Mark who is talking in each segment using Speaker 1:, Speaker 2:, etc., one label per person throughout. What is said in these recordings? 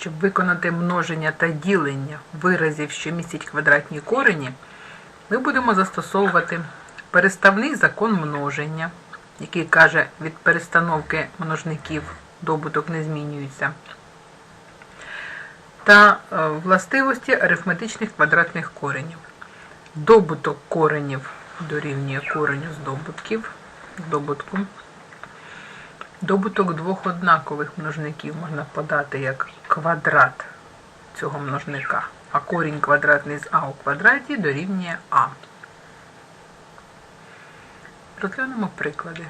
Speaker 1: Щоб виконати множення та ділення виразів, що містять квадратні корені, ми будемо застосовувати переставний закон множення, який каже, від перестановки множників добуток не змінюється, та е, властивості арифметичних квадратних коренів. Добуток коренів дорівнює кореню здобутків, здобутку. Добуток двох однакових множників можна подати як квадрат цього множника, а корінь квадратний з а у квадраті дорівнює а. Розглянемо приклади.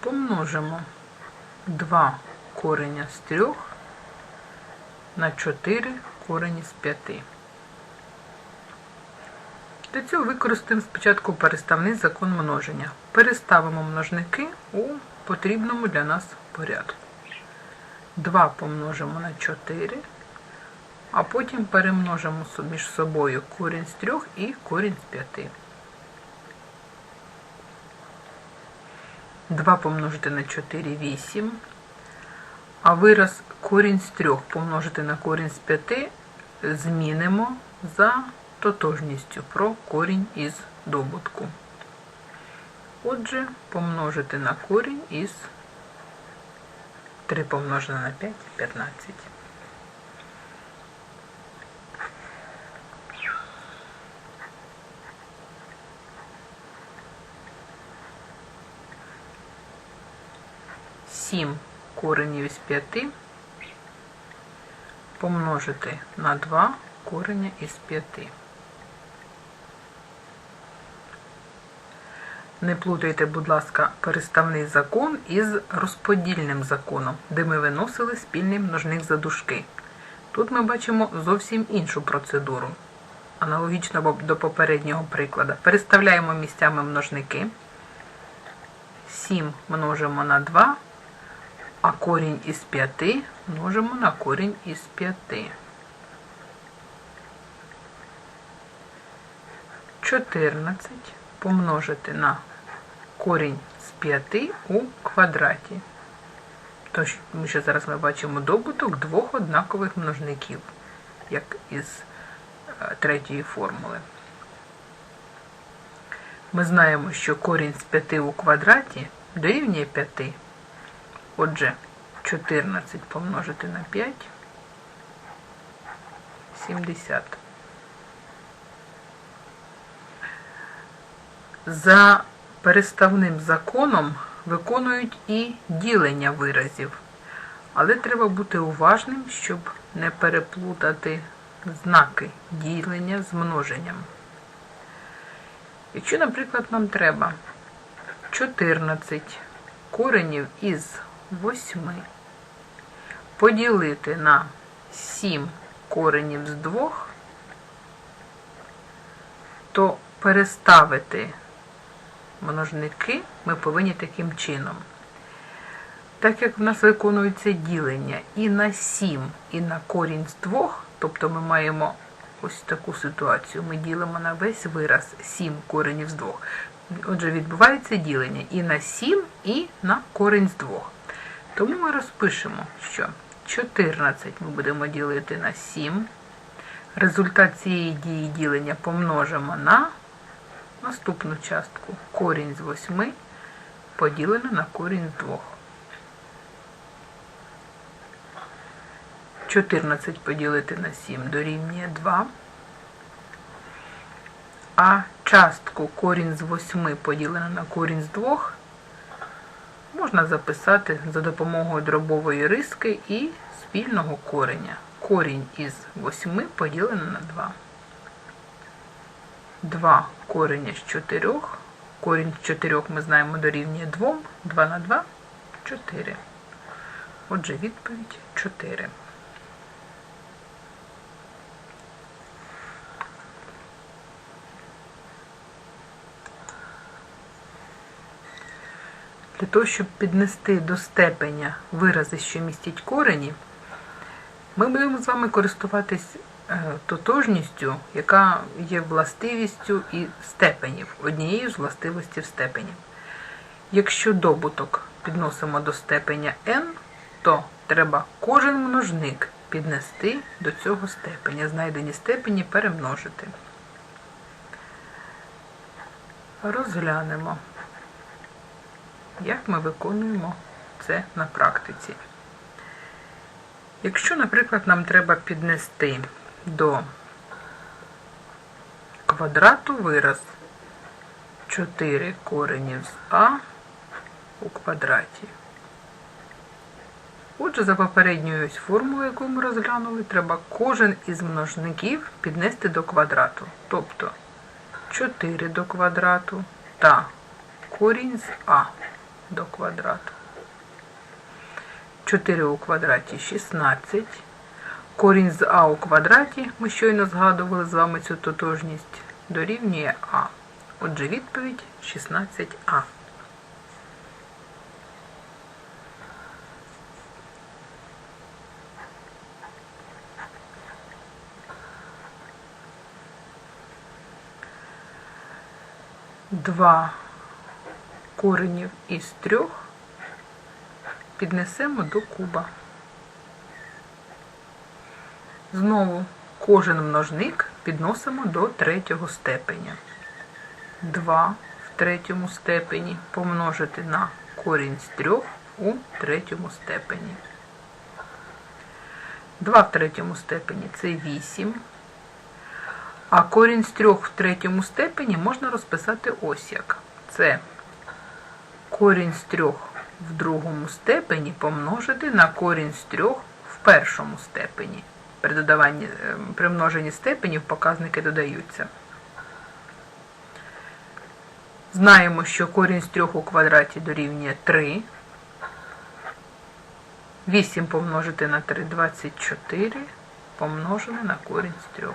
Speaker 1: Помножимо 2 кореня з 3 на 4 корені з 5. Для цього використаємо спочатку переставний закон множення. Переставимо множники у потрібному для нас порядку. 2 помножимо на 4, а потім перемножимо між собою корінь з 3 і корінь з 5. 2 помножити на 4 – 8. А вираз корінь з 3 помножити на корінь з 5 змінимо за тотожністю про корінь із добутку. Отже, помножити на корінь із 3 помножене на 5 – 15. Сім коренів із 5 помножити на 2 кореня із 5. Не плутайте, будь ласка, переставний закон із розподільним законом, де ми виносили спільний множник за дужки. Тут ми бачимо зовсім іншу процедуру. Аналогічно до попереднього прикладу. Переставляємо місцями множники. 7 множимо на 2, а корінь із 5 множимо на корінь із 5. 14 помножити на корінь з 5 у квадраті. Тому що зараз ми бачимо добуток двох однакових множників, як із е, третьої формули. Ми знаємо, що корінь з 5 у квадраті дорівнює 5. Отже, 14 помножити на 5 70. За переставним законом виконують і ділення виразів, але треба бути уважним, щоб не переплутати знаки ділення з множенням. Якщо, наприклад, нам треба 14 коренів із 8 поділити на 7 коренів з 2, то переставити множники ми повинні таким чином. Так як в нас виконується ділення і на 7, і на корінь з 2, тобто ми маємо ось таку ситуацію. Ми ділимо на весь вираз 7 коренів з 2. Отже, відбувається ділення і на 7, і на корінь з 2. Тому ми розпишемо, що 14 ми будемо ділити на 7. Результат цієї дії ділення помножимо на наступну частку. Корінь з 8 поділено на корінь з 2. 14 поділити на 7 дорівнює 2. А частку корінь з 8 поділено на корінь з 2 можна записати за допомогою дробової риски і спільного кореня. Корінь із 8 поділено на 2. 2 кореня з 4. Корінь з 4 ми знаємо дорівнює 2. 2 на 2 – 4. Отже, відповідь 4. Для того, щоб піднести до степеня вирази, що містять корені, ми будемо з вами користуватись тотожністю, яка є властивістю і степенів, однією з властивостей степенів. Якщо добуток підносимо до степеня n, то треба кожен множник піднести до цього степеня, знайдені степені перемножити. Розглянемо, як ми виконуємо це на практиці. Якщо, наприклад, нам треба піднести до квадрату вираз 4 коренів з а у квадраті. Отже, за попередньою формулою, яку ми розглянули, треба кожен із множників піднести до квадрату. Тобто 4 до квадрату та корінь з а до квадрату. 4 у квадраті 16. Корінь з а у квадраті, ми щойно згадували з вами цю тотожність, дорівнює а. Отже, відповідь 16а. Два коренів із трьох піднесемо до куба. Знову кожен множник підносимо до третього степеня. 2 в третьому степені помножити на корінь з 3 у третьому степені. 2 в третьому степені це 8. А корінь з 3 в третьому степені можна розписати ось як. Це корінь з 3 в другому степені помножити на корінь з 3 в першому степені. При додаванні, е, при множенні степенів показники додаються. Знаємо, що корінь з 3 у квадраті дорівнює 3. 8 помножити на 3 24, помножене на корінь з 3.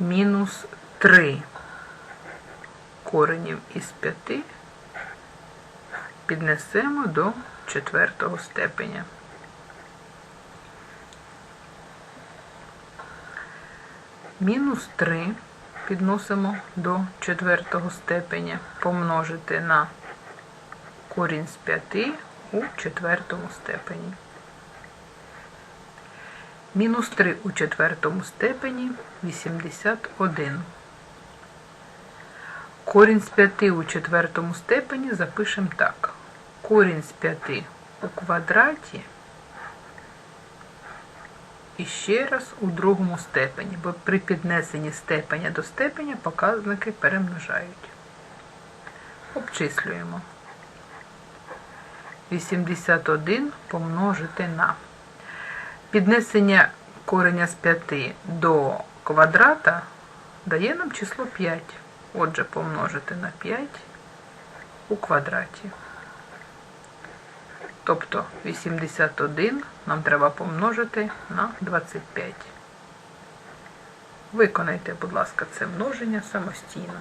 Speaker 1: Мінус 3 коренів із 5 піднесемо до четвертого степеня. Мінус 3 підносимо до четвертого степеня, помножити на корінь з 5 у четвертому степені. Мінус 3 у четвертому степені 81. Корінь з 5 у четвертому степені запишемо так. Корінь з 5 у квадраті і ще раз у другому степені, бо при піднесенні степеня до степеня показники перемножають. Обчислюємо. 81 помножити на піднесення кореня з 5 до квадрата дає нам число 5. Отже, помножити на 5 у квадраті. Тобто 81 нам треба помножити на 25. Виконайте, будь ласка, це множення самостійно.